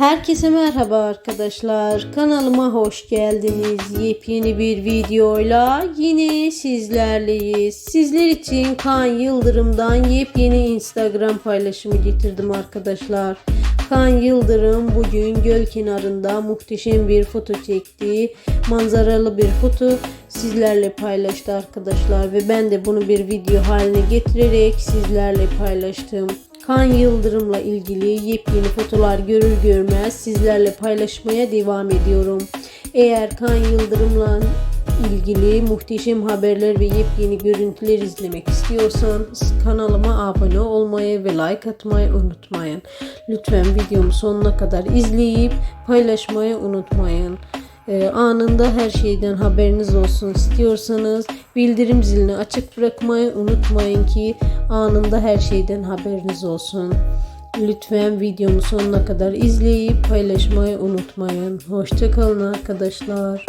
Herkese merhaba arkadaşlar. Kanalıma hoş geldiniz. Yepyeni bir videoyla yine sizlerleyiz. Sizler için Kaan Yıldırım'dan yepyeni Instagram paylaşımı getirdim arkadaşlar. Kaan Yıldırım bugün göl kenarında muhteşem bir foto çekti. Manzaralı bir foto sizlerle paylaştı arkadaşlar ve ben de bunu bir video haline getirerek sizlerle paylaştım. Kan Yıldırım'la ilgili yepyeni fotolar görür görmez sizlerle paylaşmaya devam ediyorum. Eğer Kan Yıldırım'la ilgili muhteşem haberler ve yepyeni görüntüler izlemek istiyorsan kanalıma abone olmayı ve like atmayı unutmayın. Lütfen videomu sonuna kadar izleyip paylaşmayı unutmayın. Ee, anında her şeyden haberiniz olsun istiyorsanız bildirim zilini açık bırakmayı unutmayın ki anında her şeyden haberiniz olsun. Lütfen videomu sonuna kadar izleyip paylaşmayı unutmayın. Hoşçakalın arkadaşlar.